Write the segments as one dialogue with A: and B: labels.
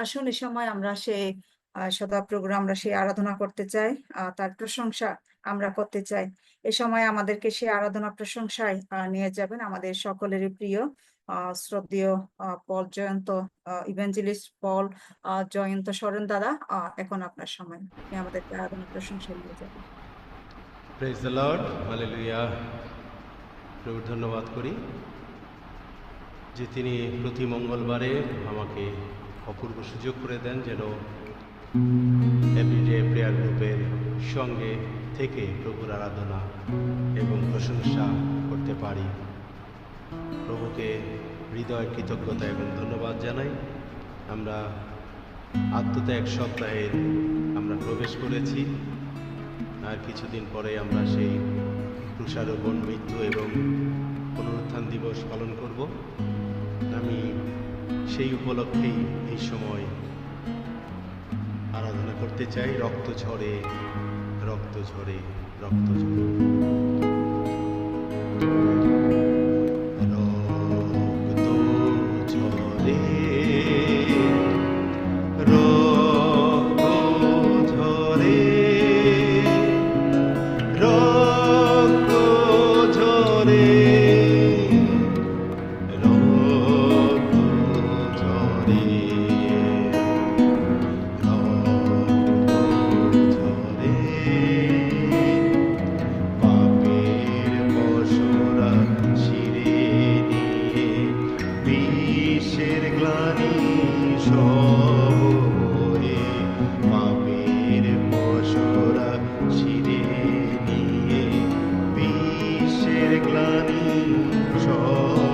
A: আসুন এ সময় আমরা সেই আহ, সদাপ্রভু আমরা সেই আরাধনা করতে চাই তার প্রশংসা আমরা করতে চাই। এ সময় আমাদেরকে সেই আরাধনা প্রশংসায় নিয়ে যাবেন আমাদের সকলেরই প্রিয় শ্রদ্ধেয় পল জয়ন্ত ইভেঞ্জেলিস্ট পল জয়ন্ত দাদা এখন আপনার সময়। আপনি আরাধনা প্রশংসায় নিয়ে যাবেন।
B: প্রেজ লর্ড হালেলুয়া ধন্যবাদ করি যে তিনি প্রতি মঙ্গলবারে আমাকে অপূর্ব সুযোগ করে দেন যেন এভরিডে প্রেয়ার গ্রুপের সঙ্গে থেকে প্রভুর আরাধনা এবং প্রশংসা করতে পারি। প্রভুকে হৃদয়, কৃতজ্ঞতা এবং ধন্যবাদ জানাই। আমরা আত্মত্যাগ সপ্তাহের আমরা প্রবেশ করেছি। আর কিছুদিন পরে আমরা সেই তুষারোপণ মৃত্যু এবং পুনরুত্থান দিবস পালন করব। আমি সেই উপলক্ষেই এই সময় আরাধনা করতে চাই। রক্ত ঝরে রক্ত ঝরে রক্ত ঝরে। গ্লানি সব।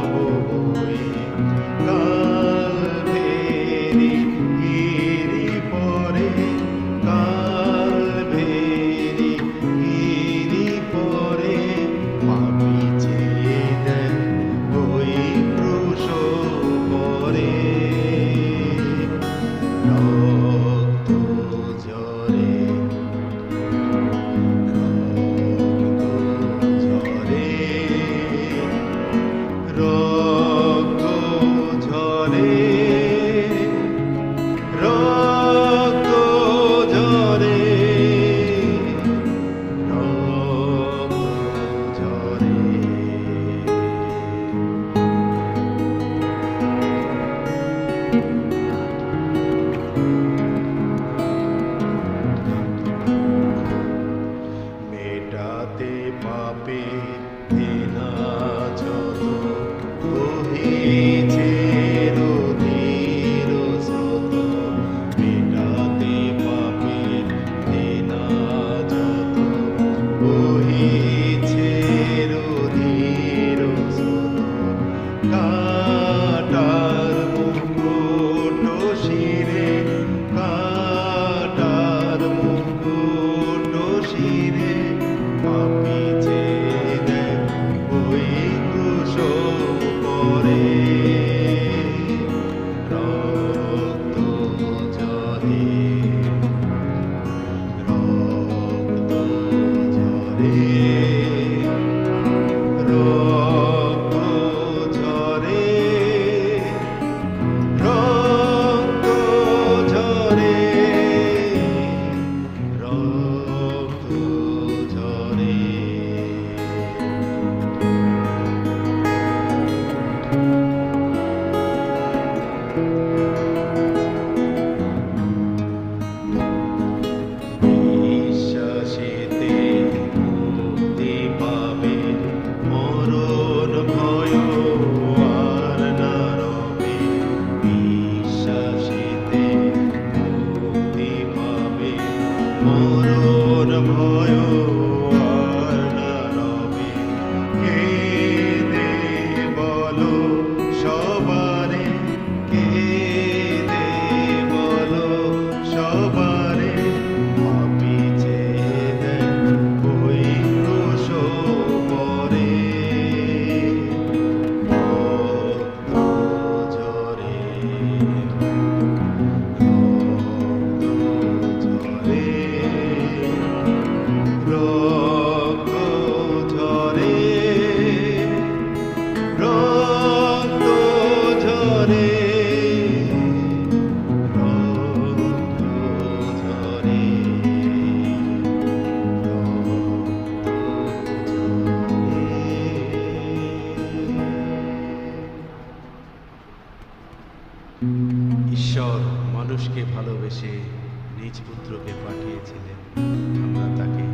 B: করে নিজ পুত্রকে পাঠিয়েছিলেন। আমরা তাকে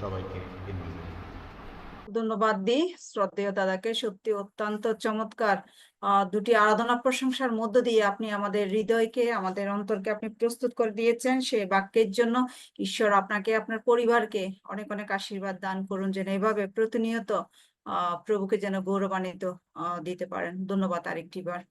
B: সবাইকে
A: ধন্যবাদ। দি শ্রদ্ধেয় দাদাকে। সত্যি অত্যন্ত চমৎকার দুটি আরাধনা প্রশংসার মধ্য দিয়ে আপনি আমাদের হৃদয়কে, আমাদের অন্তরকে আপনি প্রস্তুত করে দিয়েছেন। সে বাক্যের জন্য ঈশ্বর আপনাকে, আপনার পরিবারকে অনেক অনেক আশীর্বাদ দান করুন যেন এভাবে প্রতিনিয়ত প্রভুকে যেন গৌরবান্বিত দিতে পারেন। ধন্যবাদ আরেকটি বার